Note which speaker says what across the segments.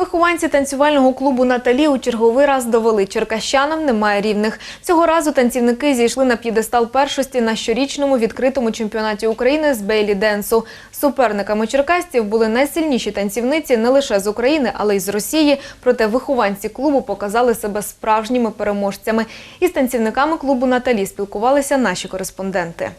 Speaker 1: Вихованці танцювального клубу Наталі у черговий раз довели черкащанам немає рівних. Цього разу танцівники зійшли на п'єдестал першості на щорічному відкритому чемпіонаті України з бейлі денсу. Суперниками черкасців були найсильніші танцівниці не лише з України, але й з Росії. Проте вихованці клубу показали себе справжніми переможцями. Із танцівниками клубу Наталі спілкувалися наші кореспонденти.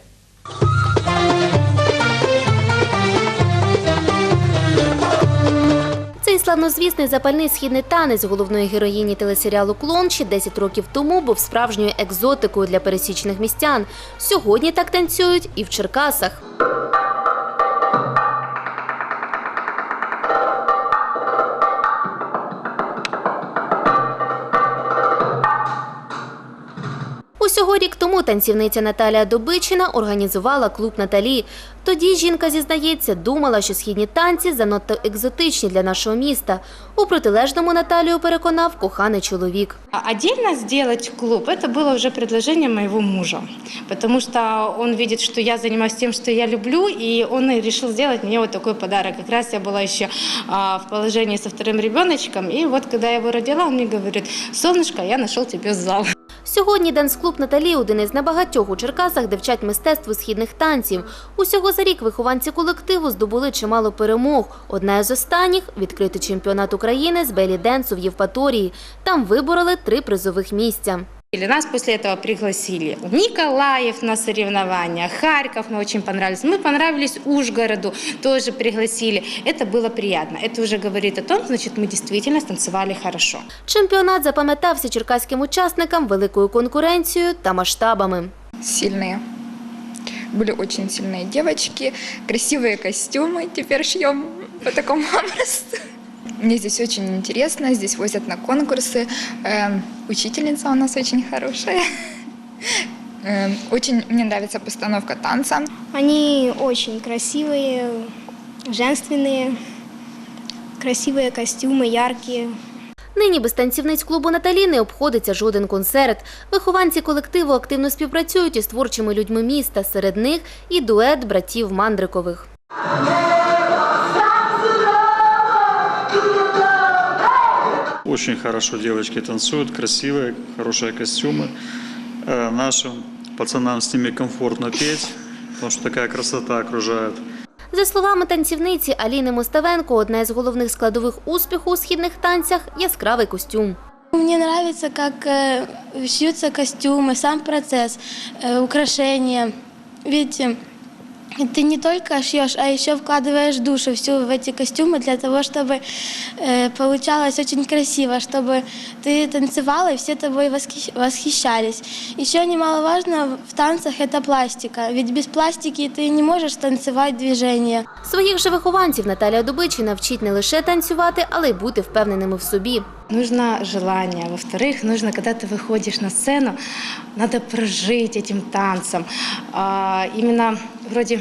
Speaker 2: Славнозвісний запальний східний танець головної героїні телесеріалу Клон ще 10 років тому був справжньою екзотикою для пересічних містян. Сьогодні так танцюють і в Черкасах. Усього рік тому танцівниця Наталія Добичина організувала клуб Наталі. Тоді жінка зізнається, думала, що східні танці занадто екзотичні для нашого міста. У протилежному Наталію переконав коханий чоловік.
Speaker 3: А Отдельно сделать клуб – это было уже предложение моего мужа, потому что он видит, что я занимаюсь тем, что я люблю, и он и решил сделать мне вот такой подарок. Как раз я была еще а, в положении со вторым ребеночком, и вот когда я его родила, он мне говорит, солнышко, я нашел тебе зал.
Speaker 2: Сьогодні данс-клуб Наталі один із небагатьох у Черкасах, де вчать мистецтво східних танців. Усього за рік вихованці колективу здобули чимало перемог. Одна з останніх відкритий чемпіонат України з белі денсу в Євпаторії. Там вибороли три призових місця.
Speaker 3: Или нас после этого пригласили Николаев на соревнования, Харьков мы очень понравились. Мы понравились Ужгороду, тоже пригласили. Это было приятно. Это уже говорит о том, значит, мы действительно станцевали хорошо.
Speaker 2: Чемпіонат запам'ятався черкаським учасникам великою конкуренцією та масштабами.
Speaker 4: сильные. Были очень сильные девочки, красивые костюмы. Теперь шьем по такому образцу. Мне здесь очень интересно, здесь возят на конкурсы. Эм, Учительница у нас очень хорошая. Эм, Очень мне нравится постановка танца.
Speaker 5: Они очень красивые, женственные, красивые костюмы, яркие.
Speaker 2: Нині без танцівниць клубу Наталі не обходиться жоден концерт. Вихованці колективу активно співпрацюють із творчими людьми міста. Серед них і дует братів Мандрикових.
Speaker 6: Очень хорошо девочки танцуют, красивые, хорошие костюмы. Э, Нашим пацанам с ними комфортно петь, потому что такая красота окружает.
Speaker 2: За словами танцівниці Аліни Моставенко, одна з головних складових успіху у східних танцях яскравий костюм.
Speaker 5: Мне нравится, как э, шьются костюмы, сам процесс, э, украшения. Ведь э, ты не только шьешь, а еще вкладываешь душу всю в эти костюмы для того, чтобы э, получалось очень красиво, чтобы ты танцевала и все тобой восхищ- восхищались. Еще немаловажно в танцах это пластика, ведь без пластики ты не можешь танцевать движение.
Speaker 2: Своїх же вихованців Наталія Дубичина вчить не лише танцювати, але й бути впевненими в собі.
Speaker 3: Нужно желание. Во-вторых, нужно, когда ты выходишь на сцену, надо прожить этим танцем. А, именно вроде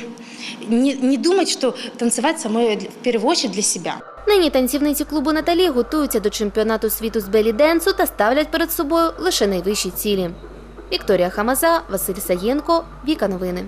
Speaker 3: не, не думать, что танцевать самой в первую очередь для себя.
Speaker 2: Нині танцівниці клубу Наталі готуються до чемпіонату світу з белі денсу та ставлять перед собою лише найвищі цілі. Вікторія Хамаза, Василь Саєнко, Віка Новини.